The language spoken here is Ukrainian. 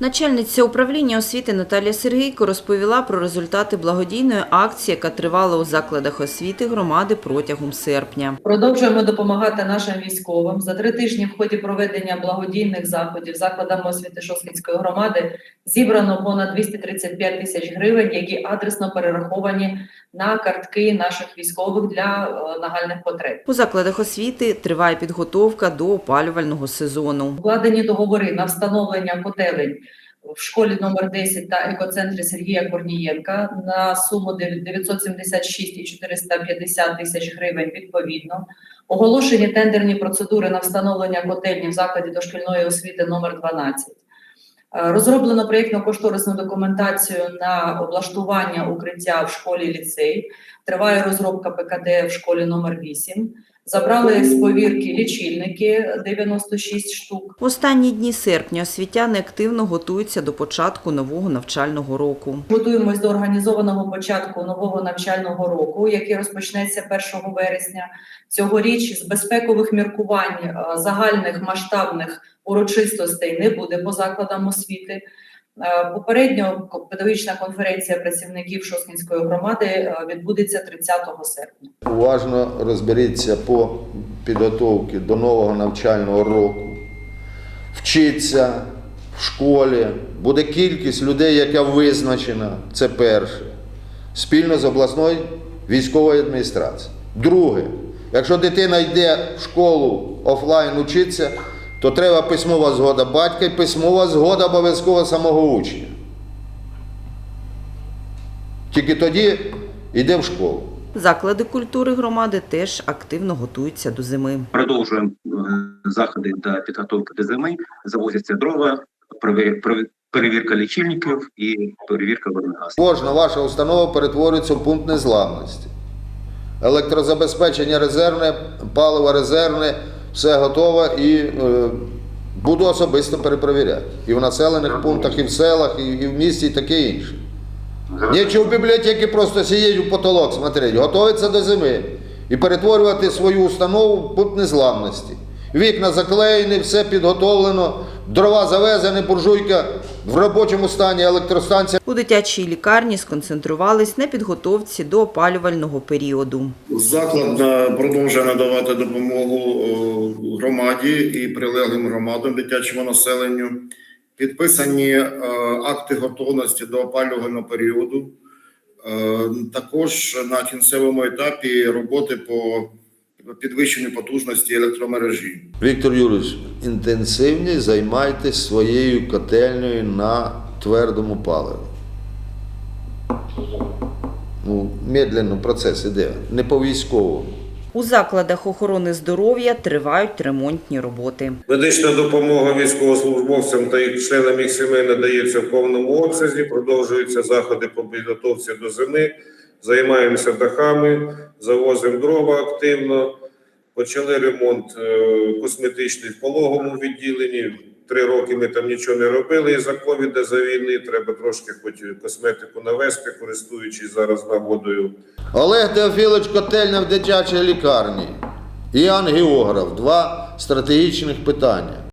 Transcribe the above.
Начальниця управління освіти Наталія Сергійко розповіла про результати благодійної акції, яка тривала у закладах освіти громади протягом серпня. Продовжуємо допомагати нашим військовим. За три тижні в ході проведення благодійних заходів закладами освіти Шосткінської громади зібрано понад 235 тисяч гривень, які адресно перераховані на картки наших військових для е, нагальних потреб. У закладах освіти триває підготовка до опалювального сезону. Укладені договори на встановлення котелень в школі номер 10 та екоцентрі Сергія Корнієнка на суму 976 і 450 тисяч гривень відповідно. Оголошені тендерні процедури на встановлення котельні в закладі дошкільної освіти номер 12. Е, Розроблено проєктно-кошторисну документацію на облаштування укриття в школі ліцей. Триває розробка ПКД в школі номер 8. Забрали з повірки лічильники 96 штук. В останні дні серпня освітяни активно готуються до початку нового навчального року. Готуємось до організованого початку нового навчального року, який розпочнеться 1 вересня. Цьогоріч з безпекових міркувань е, загальних масштабних урочистостей не буде по закладам освіти. Е, Попередньо педагогічна конференція працівників Шоскінської громади е, відбудеться 30 серпня. Уважно розберіться по підготовці до нового навчального року. Вчиться в школі. Буде кількість людей, яка визначена. Це перше. Спільно з обласною військовою адміністрацією. Друге, якщо дитина йде в школу офлайн учитися, то треба письмова згода батька і письмова згода обов'язково самого учня. Тільки тоді йде в школу. Заклади культури громади теж активно готуються до зими. Продовжуємо е, заходи до підготовки до зими. Завозяться дрова, перевір- перевір- перевірка лічильників і перевірка водогазу. Кожна ваша установа перетворюється в пункт незламності. Електрозабезпечення резервне, паливо резервне, все готове і е, буду особисто перепровіряти. І в населених пунктах, і в селах, і, в місті, і таке інше. Нічого в бібліотеці просто сидіти в потолок смотреть, готуватися до зими і перетворювати свою установу в пункт незламності. Вікна заклеєні, все підготовлено, дрова завезені, буржуйка в робочому стані, електростанція. У дитячій лікарні сконцентрувались на підготовці до опалювального періоду. Заклад е, продовжує надавати допомогу е, громаді і прилеглим громадам дитячому населенню. Підписані е, акти готовності до опалювального періоду. Також на кінцевому етапі роботи по підвищенню потужності електромережі. Віктор Юрійович, інтенсивні займайтесь своєю котельнею на твердому паливі. Ну, медленно процес іде, не по військовому. У закладах охорони здоров'я тривають ремонтні роботи. Медична допомога військовослужбовцям та їх членам їх сімей надається в повному обсязі. Продовжуються заходи по підготовці до зими. Займаємося дахами, завозимо дрова активно. Почали ремонт е, косметичний в пологовому відділенні. Три роки ми там нічого не робили із-за ковіда за війни. Треба трошки хоч косметику навести, користуючись зараз нагодою. Олег Теофілович Котельня в дитячій лікарні. Іоанн Географ. Два стратегічних питання.